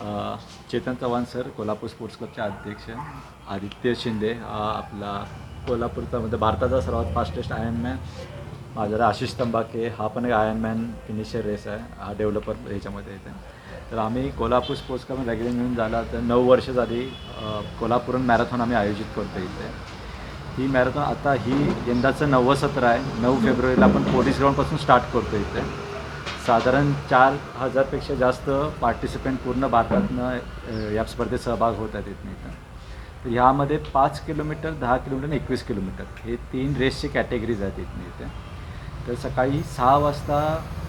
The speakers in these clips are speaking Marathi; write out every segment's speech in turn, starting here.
चेतन चव्हाण सर कोल्हापूर स्पोर्ट्स क्लबचे अध्यक्ष आदित्य शिंदे आपला कोल्हापूरचा म्हणजे भारताचा सर्वात फास्टेस्ट आयर्नमॅन माझा आशिष तंबाके हा पण एक आयर्नमॅन फिनिशर रेस आहे हा डेव्हलपर ह्याच्यामध्ये येते. तर आम्ही कोल्हापूर स्पोर्ट्स क्लब रेग्युलर मिळून झाला तर नऊ वर्ष झाली अ, मॅरेथॉन आम्ही आयोजित करतो इथे. ही मॅरेथॉन आता ही यंदाचं नववं सत्र आहे नऊ फेब्रुवारीला आपण पोलीस ग्राउंडपासून स्टार्ट करतो इथे. साधारण चार हजारपेक्षा जास्त पार्टिसिपेंट पूर्ण भारतातनं या स्पर्धेत सहभाग होत आहेत इथनं इथं. तर ह्यामध्ये पाच किलोमीटर दहा किलोमीटर आणि एकवीस किलोमीटर हे तीन रेसची कॅटेगरीज आहेत इथनं इथे. तर सकाळी सहा वाजता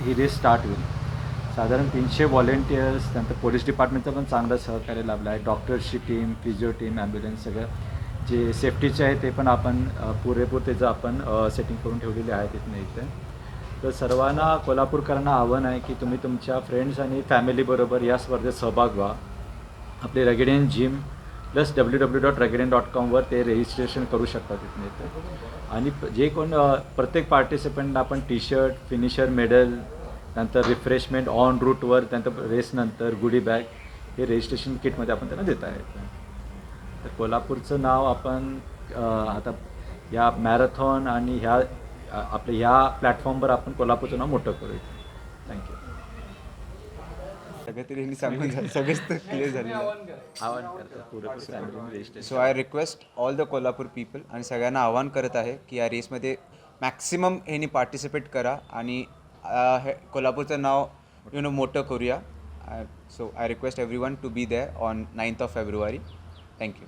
ही रेस स्टार्ट होईल. साधारण तीनशे व्हॉलेंटियर्स त्यानंतर पोलीस डिपार्टमेंटचं पण चांगलं सहकार्य लाभलं आहे. डॉक्टर्सची टीम फिजिओ टीम ॲम्ब्युलन्स सगळं जे सेफ्टीचे आहे ते पण आपण पुरेपूर त्याचं आपण सेटिंग करून ठेवलेले आहे तिथनं इथे. तर सर्वांना कोल्हापूरकरांना आव्हान आहे की तुम्ही तुमच्या फ्रेंड्स आणि फॅमिलीबरोबर या स्पर्धेत सहभाग व्हा. आपले Ruggedian gym plus W W dot Ruggedian dot कॉमवर ते रजिस्ट्रेशन करू शकता तिथून इथे. आणि जे कोण प्रत्येक पार्टिसिपंटला आपण टी शर्ट फिनिशर मेडल नंतर रिफ्रेशमेंट ऑन रूटवर त्यानंतर रेसनंतर गुडी बॅग हे रजिस्ट्रेशन किटमध्ये आपण त्यांना देत आहेत तर कोल्हापूरचं नाव आपण आता या मॅरेथॉन आणि ह्या आपल्या ह्या प्लॅटफॉर्मवर आपण कोल्हापूरचं नाव मोठं करू थँक्यू सगळं तरी ह्यांनी सांगून झालं. सगळेच तर क्लिअर आवाहन करतात registration so I request all the Kolhapur people आणि सगळ्यांना आवाहन करत आहे की या रेसमध्ये मॅक्सिमम ह्यांनी पार्टिसिपेट करा आणि हे कोल्हापूरचं नाव यु नो मोठं करूया. So I request everyone to be there on ninth of February thank you